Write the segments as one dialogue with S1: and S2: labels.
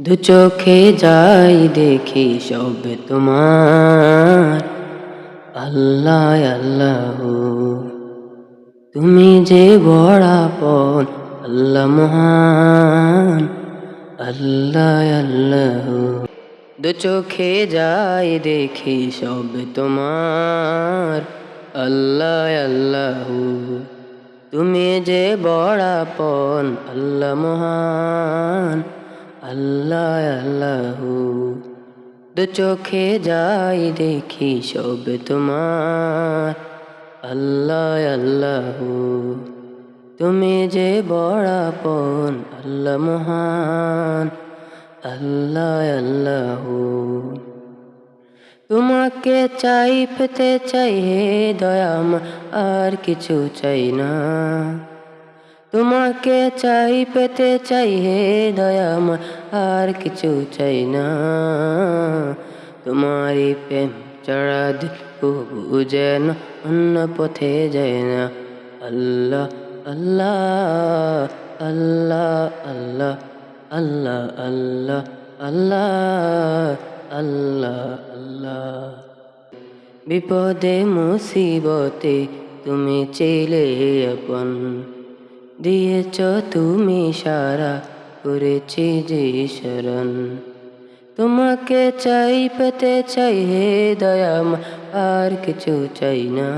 S1: দু চোখে যাই দেখি সব তোমার। আল্লাহ আল্লাহ। তুমি যে বড়াপন আল্লাহ মহান। আল্লাহ আল্লাহ। দু চোখে যাই দেখি সব তোমার। আল্লাহ আল্লাহ। তুমি যে বড়াপন আল্লাহ মহান। আল্লাহ আল্লাহ। দু চোখে যাই দেখি সব তোমার। আল্লাহ আল্লাহ। তুমি যে বড়াপন আল্লাহ মহান। আল্লাহ আল্লাহ। তোমাকে চাই, পেতে চাই হে দয়াম, আর কিছু চাই না। তোমাকে চাই, পেতে চাই, হে দয়াম আর কিছু চাই না। তোমারই প্রেম চড়া দিল যেন, অন্য পথে যায় না। আল্লাহ আল্লাহ আল্লাহ আল্লাহ আল্লাহ আল্লাহ আল্লাহ আল্লাহ আল্লাহ। বিপদে, মুসিবতে তুমি চেলে আপন। দিয়েছ তুমি সারা করেছি যে শরণ তোমাকে চাই, পেতে চাই, হে দয়াম, আর কিছু চাই না।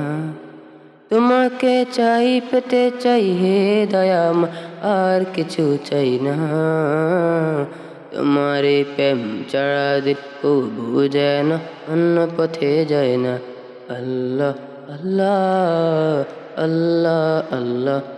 S1: তোমাকে চাই, পেতে চাই, হে দয়াম, আর কিছু চাই না। তোমারে প্রেম চাড়া দিল কবু যেন অন্য পথে যায় না। আল্লাহ আল্লাহ আল্লাহ আল্লাহ।